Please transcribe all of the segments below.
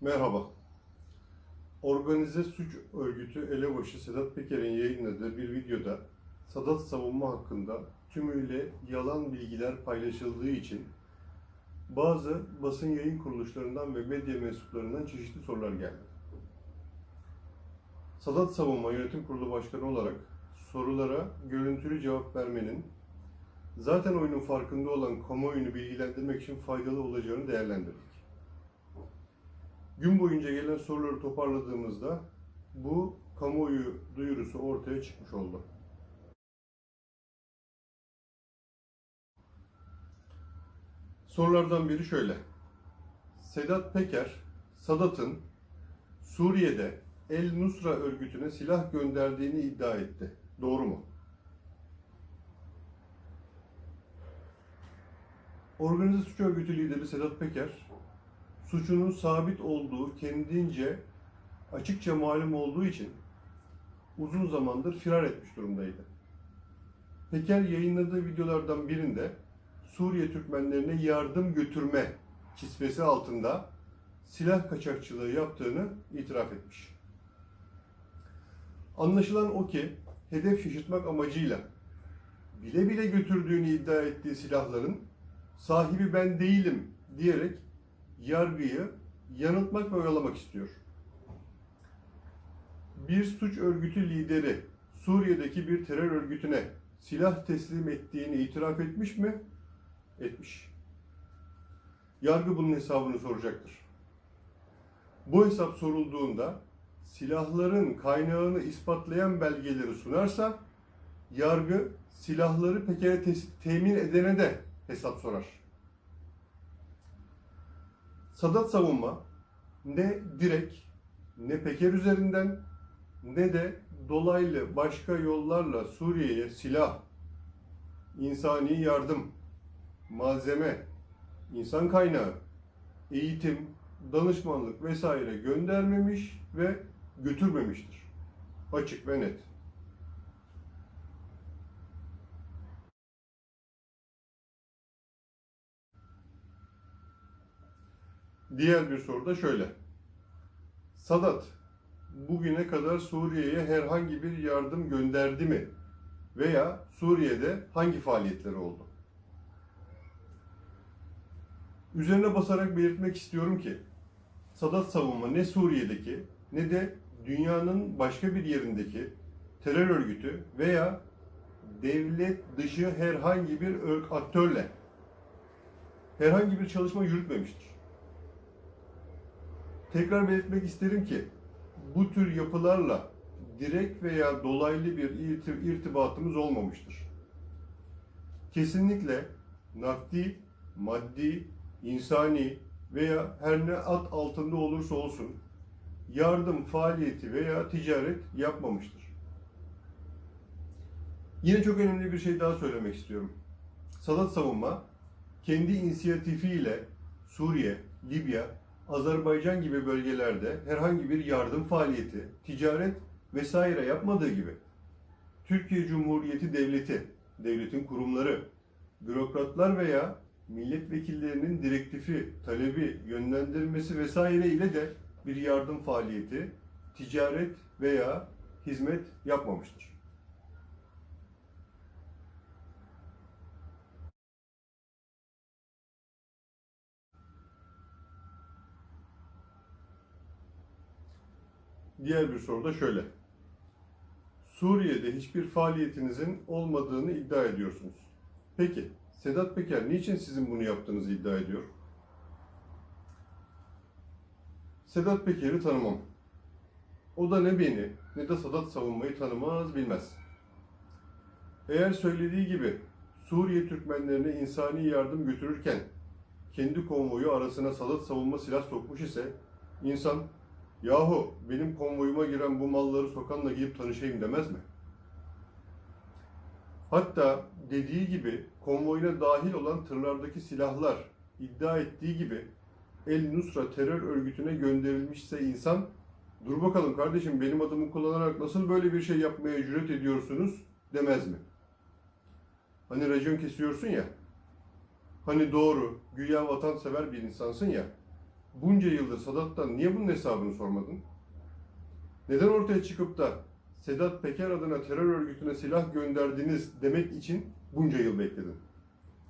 Merhaba. Organize Suç Örgütü elebaşı Sedat Peker'in yayınladığı bir videoda Sadat savunma hakkında tümüyle yalan bilgiler paylaşıldığı için bazı basın yayın kuruluşlarından ve medya mensuplarından çeşitli sorular geldi. Sadat Savunma Yönetim Kurulu Başkanı olarak sorulara görüntülü cevap vermenin zaten oyunun farkında olan kamuoyunu bilgilendirmek için faydalı olacağını değerlendirdik. Gün boyunca gelen soruları toparladığımızda bu kamuoyu duyurusu ortaya çıkmış oldu. Sorulardan biri şöyle. Sedat Peker, Sadat'ın Suriye'de El Nusra örgütüne silah gönderdiğini iddia etti. Doğru mu? Organize suç örgütü lideri Sedat Peker, suçunun sabit olduğu kendince açıkça malum olduğu için uzun zamandır firar etmiş durumdaydı. Peker yayınladığı videolardan birinde Suriye Türkmenlerine yardım götürme kisvesi altında silah kaçakçılığı yaptığını itiraf etmiş. Anlaşılan o ki hedef şaşırtmak amacıyla bile bile götürdüğünü iddia ettiği silahların sahibi ben değilim diyerek yargıyı yanıltmak ve oyalamak istiyor. Bir suç örgütü lideri Suriye'deki bir terör örgütüne silah teslim ettiğini itiraf etmiş mi? Etmiş. Yargı bunun hesabını soracaktır. Bu hesap sorulduğunda silahların kaynağını ispatlayan belgeleri sunarsa yargı silahları Peker'e temin edene de hesap sorar. Sadat savunma ne direkt ne Peker üzerinden ne de dolaylı başka yollarla Suriye'ye silah, insani yardım, malzeme, insan kaynağı, eğitim, danışmanlık vesaire göndermemiş ve götürmemiştir. Açık ve net. Diğer bir soru da şöyle. Sadat bugüne kadar Suriye'ye herhangi bir yardım gönderdi mi? Veya Suriye'de hangi faaliyetleri oldu? Üzerine basarak belirtmek istiyorum ki Sadat savunma ne Suriye'deki ne de dünyanın başka bir yerindeki terör örgütü veya devlet dışı herhangi bir ör- aktörle herhangi bir çalışma yürütmemiştir. Tekrar belirtmek isterim ki bu tür yapılarla direkt veya dolaylı bir irti- irtibatımız olmamıştır. Kesinlikle nakdi, maddi, insani veya her ne ad altında olursa olsun yardım faaliyeti veya ticaret yapmamıştır. Yine çok önemli bir şey daha söylemek istiyorum. Sadat Savunma kendi inisiyatifiyle Suriye, Libya, Azerbaycan gibi bölgelerde herhangi bir yardım faaliyeti, ticaret vesaire yapmadığı gibi Türkiye Cumhuriyeti Devleti, devletin kurumları, bürokratlar veya milletvekillerinin direktifi, talebi, yönlendirmesi vesaire ile de bir yardım faaliyeti, ticaret veya hizmet yapmamıştır. Diğer bir soru da şöyle. Suriye'de hiçbir faaliyetinizin olmadığını iddia ediyorsunuz. Peki, Sedat Peker niçin sizin bunu yaptığınızı iddia ediyor? Sedat Peker'i tanımam. O da ne beni ne de Sadat savunmayı tanımaz bilmez. Eğer söylediği gibi Suriye Türkmenlerine insani yardım götürürken kendi konvoyu arasına Sadat savunma silah sokmuş ise insan yahu benim konvoyuma giren bu malları sokanla gidip tanışayım demez mi? Hatta dediği gibi konvoyuna dahil olan tırlardaki silahlar iddia ettiği gibi El Nusra terör örgütüne gönderilmişse insan dur bakalım kardeşim benim adımı kullanarak nasıl böyle bir şey yapmaya cüret ediyorsunuz demez mi? Hani racon kesiyorsun ya, hani doğru, güya vatansever bir insansın ya, bunca yıldır Sadat'tan niye bunun hesabını sormadın? Neden ortaya çıkıp da Sedat Peker adına terör örgütüne silah gönderdiniz demek için bunca yıl bekledin?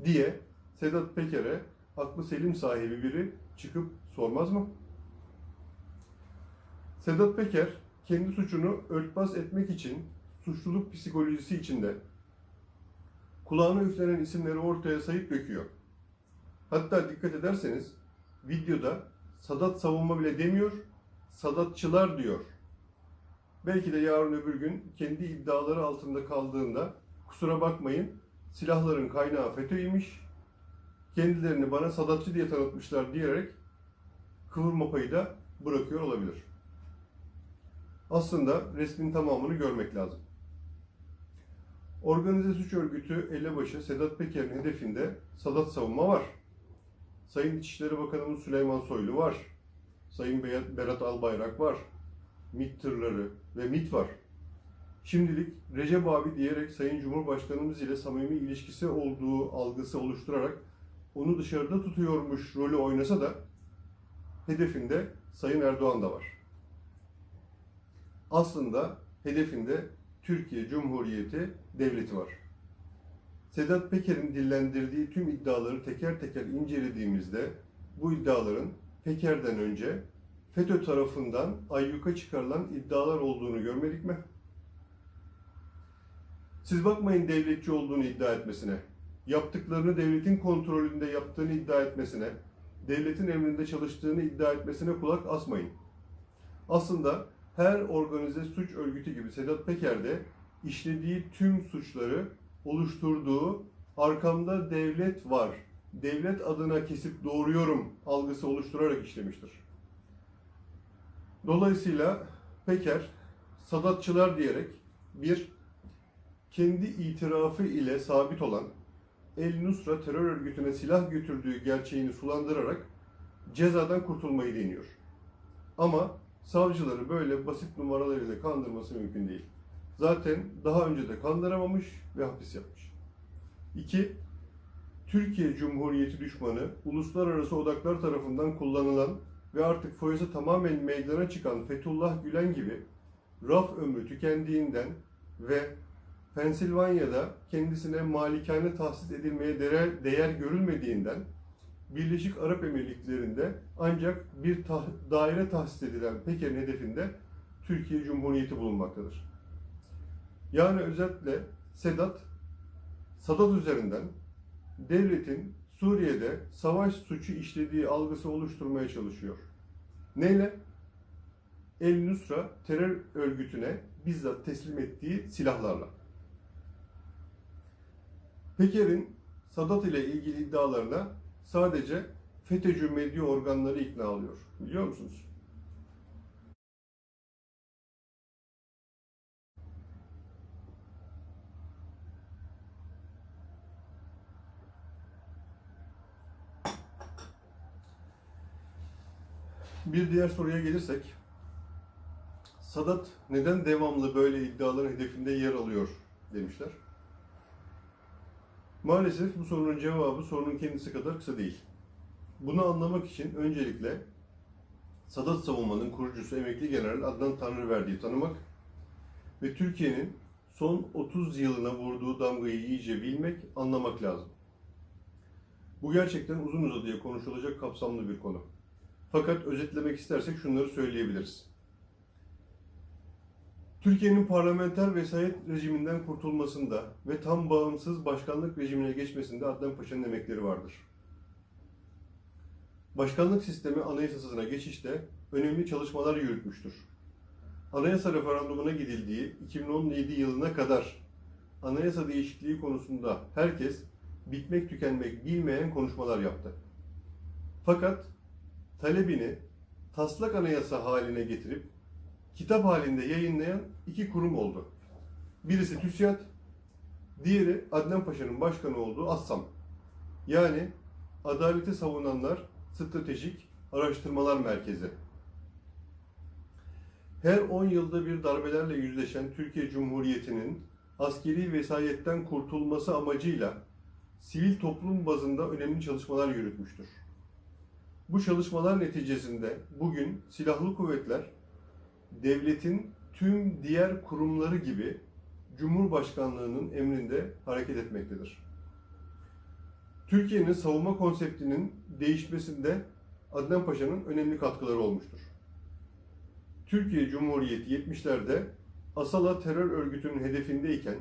Diye Sedat Peker'e aklı selim sahibi biri çıkıp sormaz mı? Sedat Peker kendi suçunu örtbas etmek için suçluluk psikolojisi içinde kulağına üflenen isimleri ortaya sayıp döküyor. Hatta dikkat ederseniz videoda Sadat savunma bile demiyor, Sadatçılar diyor. Belki de yarın öbür gün kendi iddiaları altında kaldığında kusura bakmayın silahların kaynağı FETÖ'ymiş, kendilerini bana Sadatçı diye tanıtmışlar diyerek kıvırma payı da bırakıyor olabilir. Aslında resmin tamamını görmek lazım. Organize suç örgütü elebaşı Sedat Peker'in hedefinde Sadat savunma var. Sayın İçişleri Bakanımız Süleyman Soylu var. Sayın Berat Albayrak var. MİT tırları ve MİT var. Şimdilik Recep abi diyerek Sayın Cumhurbaşkanımız ile samimi ilişkisi olduğu algısı oluşturarak onu dışarıda tutuyormuş rolü oynasa da hedefinde Sayın Erdoğan da var. Aslında hedefinde Türkiye Cumhuriyeti devleti var. Sedat Peker'in dillendirdiği tüm iddiaları teker teker incelediğimizde bu iddiaların Peker'den önce FETÖ tarafından ayyuka çıkarılan iddialar olduğunu görmedik mi? Siz bakmayın devletçi olduğunu iddia etmesine, yaptıklarını devletin kontrolünde yaptığını iddia etmesine, devletin emrinde çalıştığını iddia etmesine kulak asmayın. Aslında her organize suç örgütü gibi Sedat Peker de işlediği tüm suçları oluşturduğu arkamda devlet var, devlet adına kesip doğruyorum algısı oluşturarak işlemiştir. Dolayısıyla Peker, Sadatçılar diyerek bir, kendi itirafı ile sabit olan El Nusra terör örgütüne silah götürdüğü gerçeğini sulandırarak cezadan kurtulmayı deniyor. Ama savcıları böyle basit numaralarıyla kandırması mümkün değil. Zaten daha önce de kandıramamış ve hapis yapmış. 2. Türkiye Cumhuriyeti düşmanı, uluslararası odaklar tarafından kullanılan ve artık foyası tamamen meydana çıkan Fethullah Gülen gibi raf ömrü tükendiğinden ve Pensilvanya'da kendisine malikane tahsis edilmeye değer, değer görülmediğinden Birleşik Arap Emirlikleri'nde ancak bir tah- daire tahsis edilen Peker'in hedefinde Türkiye Cumhuriyeti bulunmaktadır. Yani özetle Sedat, Sadat üzerinden devletin Suriye'de savaş suçu işlediği algısı oluşturmaya çalışıyor. Neyle? El Nusra terör örgütüne bizzat teslim ettiği silahlarla. Peker'in Sadat ile ilgili iddialarına sadece FETÖ'cü medya organları ikna alıyor. Biliyor musunuz? Bir diğer soruya gelirsek, Sadat neden devamlı böyle iddiaların hedefinde yer alıyor demişler. Maalesef bu sorunun cevabı sorunun kendisi kadar kısa değil. Bunu anlamak için öncelikle Sadat savunmanın kurucusu emekli general Adnan Tanrıverdi'yi tanımak ve Türkiye'nin son 30 yılına vurduğu damgayı iyice bilmek, anlamak lazım. Bu gerçekten uzun uzadıya konuşulacak kapsamlı bir konu. Fakat özetlemek istersek şunları söyleyebiliriz. Türkiye'nin parlamenter vesayet rejiminden kurtulmasında ve tam bağımsız başkanlık rejimine geçmesinde Adnan Paşa'nın emekleri vardır. Başkanlık sistemi anayasasına geçişte önemli çalışmalar yürütmüştür. Anayasa referandumuna gidildiği 2017 yılına kadar anayasa değişikliği konusunda herkes bitmek tükenmek bilmeyen konuşmalar yaptı. Fakat talebini taslak anayasa haline getirip kitap halinde yayınlayan iki kurum oldu. Birisi TÜSİAD, diğeri Adnan Paşa'nın başkanı olduğu ASSAM. Yani Adaleti Savunanlar Stratejik Araştırmalar Merkezi. Her 10 yılda bir darbelerle yüzleşen Türkiye Cumhuriyeti'nin askeri vesayetten kurtulması amacıyla sivil toplum bazında önemli çalışmalar yürütmüştür. Bu çalışmalar neticesinde bugün silahlı kuvvetler devletin tüm diğer kurumları gibi Cumhurbaşkanlığının emrinde hareket etmektedir. Türkiye'nin savunma konseptinin değişmesinde Adnan Paşa'nın önemli katkıları olmuştur. Türkiye Cumhuriyeti 70'lerde Asala terör örgütünün hedefindeyken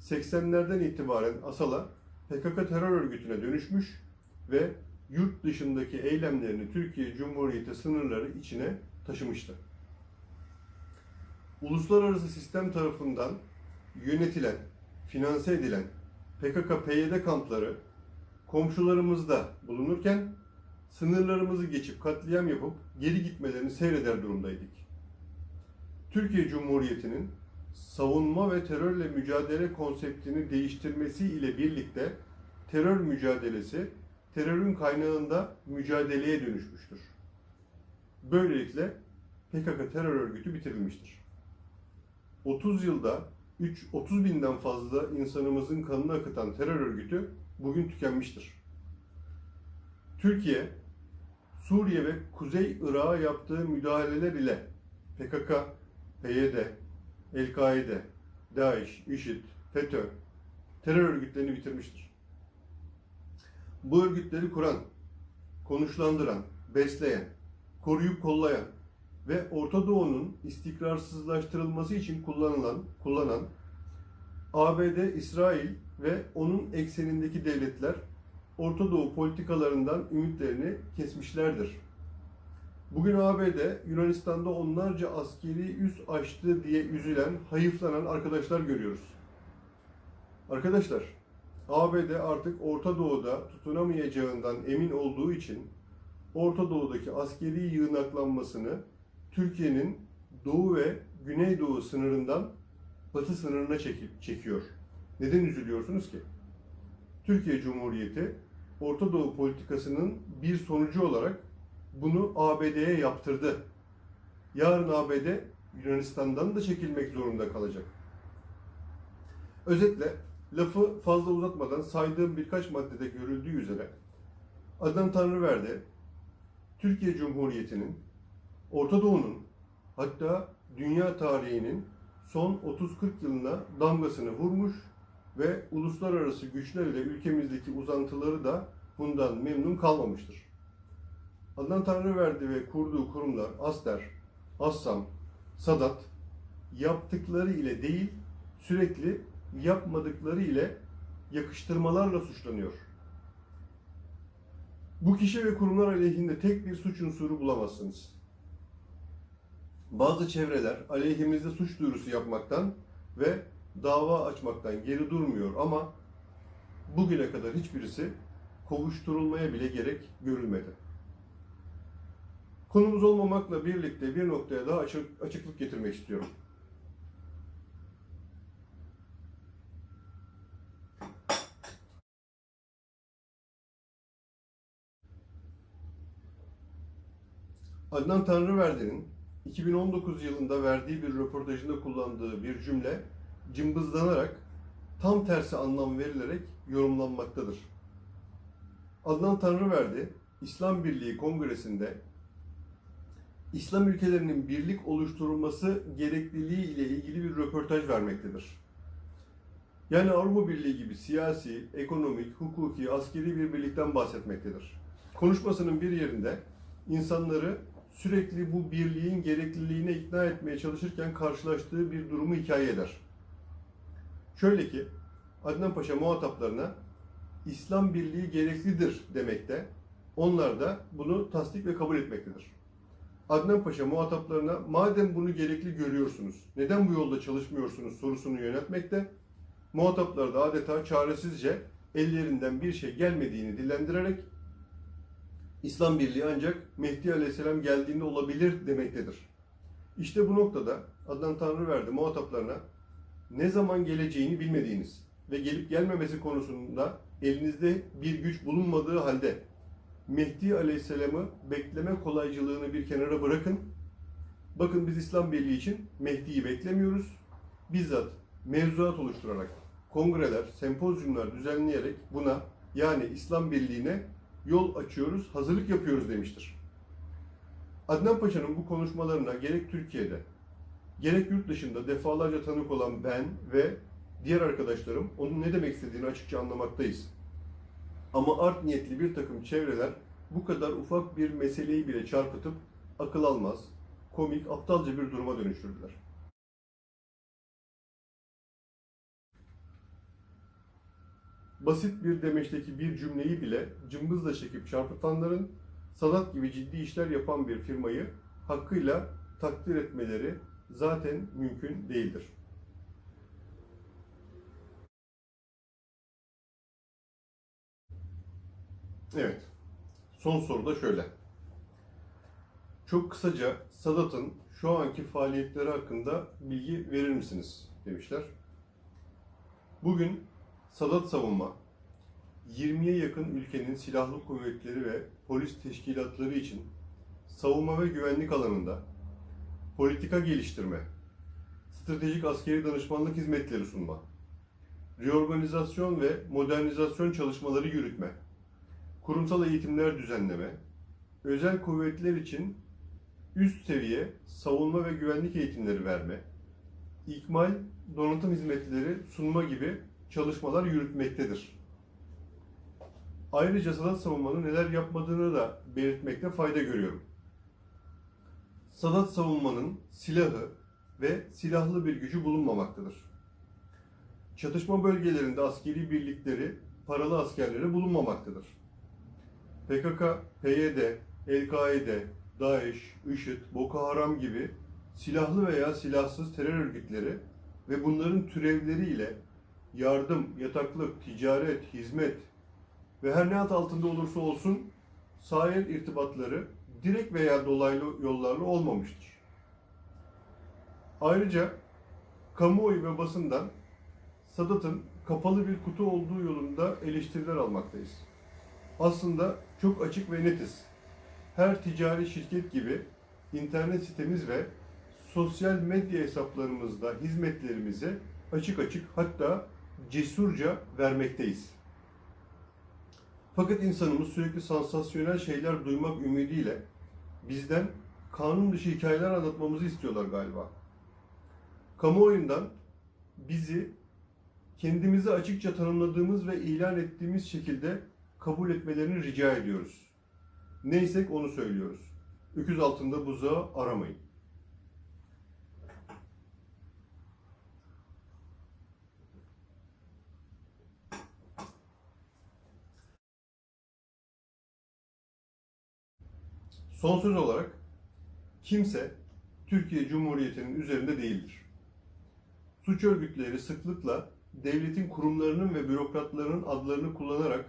80'lerden itibaren Asala PKK terör örgütüne dönüşmüş ve yurt dışındaki eylemlerini Türkiye Cumhuriyeti sınırları içine taşımıştı. Uluslararası sistem tarafından yönetilen, finanse edilen PKK-PYD kampları komşularımızda bulunurken sınırlarımızı geçip katliam yapıp geri gitmelerini seyreder durumdaydık. Türkiye Cumhuriyeti'nin savunma ve terörle mücadele konseptini değiştirmesi ile birlikte terör mücadelesi terörün kaynağında mücadeleye dönüşmüştür. Böylelikle PKK terör örgütü bitirilmiştir. 30 yılda 3 30 binden fazla insanımızın kanını akıtan terör örgütü bugün tükenmiştir. Türkiye, Suriye ve Kuzey Irak'a yaptığı müdahaleler ile PKK, PYD, El-Kaide, DAEŞ, IŞİD, FETÖ terör örgütlerini bitirmiştir. Bu örgütleri kuran, konuşlandıran, besleyen, koruyup kollayan ve Orta Doğu'nun istikrarsızlaştırılması için kullanılan, kullanan ABD, İsrail ve onun eksenindeki devletler Orta Doğu politikalarından ümitlerini kesmişlerdir. Bugün ABD, Yunanistan'da onlarca askeri üs açtı diye üzülen, hayıflanan arkadaşlar görüyoruz. Arkadaşlar, ABD artık Orta Doğu'da tutunamayacağından emin olduğu için Orta Doğu'daki askeri yığınaklanmasını Türkiye'nin Doğu ve Güneydoğu sınırından Batı sınırına çekip çekiyor. Neden üzülüyorsunuz ki? Türkiye Cumhuriyeti Orta Doğu politikasının bir sonucu olarak bunu ABD'ye yaptırdı. Yarın ABD Yunanistan'dan da çekilmek zorunda kalacak. Özetle lafı fazla uzatmadan saydığım birkaç maddede görüldüğü üzere Adnan Tanrıverdi Türkiye Cumhuriyeti'nin Orta Doğu'nun hatta dünya tarihinin son 30-40 yılına damgasını vurmuş ve uluslararası güçlerle ülkemizdeki uzantıları da bundan memnun kalmamıştır. Adnan Tanrıverdi ve kurduğu kurumlar Aster, Assam, Sadat yaptıkları ile değil sürekli yapmadıkları ile yakıştırmalarla suçlanıyor. Bu kişi ve kurumlar aleyhinde tek bir suç unsuru bulamazsınız. Bazı çevreler aleyhimizde suç duyurusu yapmaktan ve dava açmaktan geri durmuyor ama bugüne kadar hiçbirisi kovuşturulmaya bile gerek görülmedi. Konumuz olmamakla birlikte bir noktaya daha açık, açıklık getirmek istiyorum. Adnan Tanrıverdi'nin 2019 yılında verdiği bir röportajında kullandığı bir cümle cımbızlanarak tam tersi anlam verilerek yorumlanmaktadır. Adnan Tanrıverdi, İslam Birliği Kongresi'nde İslam ülkelerinin birlik oluşturulması gerekliliği ile ilgili bir röportaj vermektedir. Yani Avrupa Birliği gibi siyasi, ekonomik, hukuki, askeri bir birlikten bahsetmektedir. Konuşmasının bir yerinde insanları sürekli bu birliğin gerekliliğine ikna etmeye çalışırken karşılaştığı bir durumu hikaye eder. Şöyle ki, Adnan Paşa muhataplarına İslam birliği gereklidir demekte, onlar da bunu tasdik ve kabul etmektedir. Adnan Paşa muhataplarına madem bunu gerekli görüyorsunuz, neden bu yolda çalışmıyorsunuz sorusunu yöneltmekte, muhataplar da adeta çaresizce ellerinden bir şey gelmediğini dillendirerek İslam Birliği ancak Mehdi Aleyhisselam geldiğinde olabilir demektedir. İşte bu noktada Adnan Tanrıverdi muhataplarına ne zaman geleceğini bilmediğiniz ve gelip gelmemesi konusunda elinizde bir güç bulunmadığı halde Mehdi Aleyhisselam'ı bekleme kolaycılığını bir kenara bırakın. Bakın biz İslam Birliği için Mehdi'yi beklemiyoruz. Bizzat mevzuat oluşturarak, kongreler, sempozyumlar düzenleyerek buna yani İslam Birliği'ne yol açıyoruz, hazırlık yapıyoruz demiştir. Adnan Paşa'nın bu konuşmalarına gerek Türkiye'de, gerek yurt dışında defalarca tanık olan ben ve diğer arkadaşlarım onun ne demek istediğini açıkça anlamaktayız. Ama art niyetli bir takım çevreler bu kadar ufak bir meseleyi bile çarpıtıp akıl almaz, komik, aptalca bir duruma dönüştürdüler. Basit bir demeçteki bir cümleyi bile cımbızla çekip çarpıtanların Sadat gibi ciddi işler yapan bir firmayı hakkıyla takdir etmeleri zaten mümkün değildir. Evet. Son soru da şöyle. Çok kısaca Sadat'ın şu anki faaliyetleri hakkında bilgi verir misiniz? demişler. Bugün Sadat Savunma. 20'ye yakın ülkenin silahlı kuvvetleri ve polis teşkilatları için savunma ve güvenlik alanında politika geliştirme, stratejik askeri danışmanlık hizmetleri sunma, reorganizasyon ve modernizasyon çalışmaları yürütme, kurumsal eğitimler düzenleme, özel kuvvetler için üst seviye savunma ve güvenlik eğitimleri verme, ikmal, donatım hizmetleri sunma gibi çalışmalar yürütmektedir. Ayrıca Sadat Savunma'nın neler yapmadığını da belirtmekte fayda görüyorum. Sadat Savunma'nın silahı ve silahlı bir gücü bulunmamaktadır. Çatışma bölgelerinde askeri birlikleri, paralı askerleri bulunmamaktadır. PKK, PYD, El-Kaide, DAEŞ, IŞİD, Boko Haram gibi silahlı veya silahsız terör örgütleri ve bunların türevleriyle yardım, yataklık, ticaret, hizmet ve her ne ad altında olursa olsun sahil irtibatları direkt veya dolaylı yollarla olmamıştır. Ayrıca kamuoyu ve basından Sadat'ın kapalı bir kutu olduğu yolunda eleştiriler almaktayız. Aslında çok açık ve netiz. Her ticari şirket gibi internet sitemiz ve sosyal medya hesaplarımızda hizmetlerimizi açık açık hatta cesurca vermekteyiz. Fakat insanımız sürekli sansasyonel şeyler duymak ümidiyle bizden kanun dışı hikayeler anlatmamızı istiyorlar galiba. Kamuoyundan bizi kendimizi açıkça tanımladığımız ve ilan ettiğimiz şekilde kabul etmelerini rica ediyoruz. Neysek onu söylüyoruz. Öküz altında buzağı aramayın. Son söz olarak kimse Türkiye Cumhuriyeti'nin üzerinde değildir. Suç örgütleri sıklıkla devletin kurumlarının ve bürokratlarının adlarını kullanarak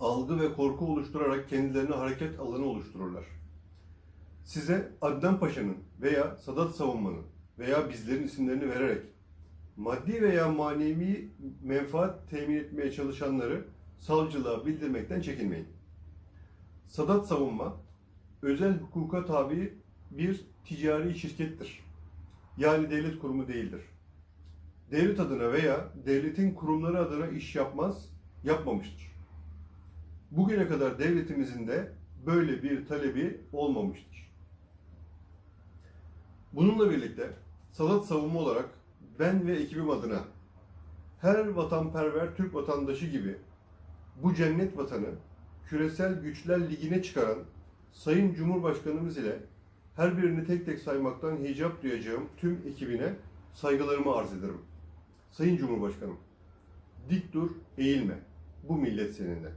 algı ve korku oluşturarak kendilerine hareket alanı oluştururlar. Size Adnan Paşa'nın veya Sadat Savunma'nın veya bizlerin isimlerini vererek maddi veya manevi menfaat temin etmeye çalışanları savcılığa bildirmekten çekinmeyin. Sadat Savunma özel hukuka tabi bir ticari şirkettir. Yani devlet kurumu değildir. Devlet adına veya devletin kurumları adına iş yapmaz, yapmamıştır. Bugüne kadar devletimizin de böyle bir talebi olmamıştır. Bununla birlikte Sadat Savunma olarak ben ve ekibim adına her vatanperver Türk vatandaşı gibi bu cennet vatanı küresel güçler ligine çıkaran Sayın Cumhurbaşkanımız ile her birini tek tek saymaktan hicap duyacağım tüm ekibine saygılarımı arz ederim. Sayın Cumhurbaşkanım, dik dur, eğilme. Bu millet seninle.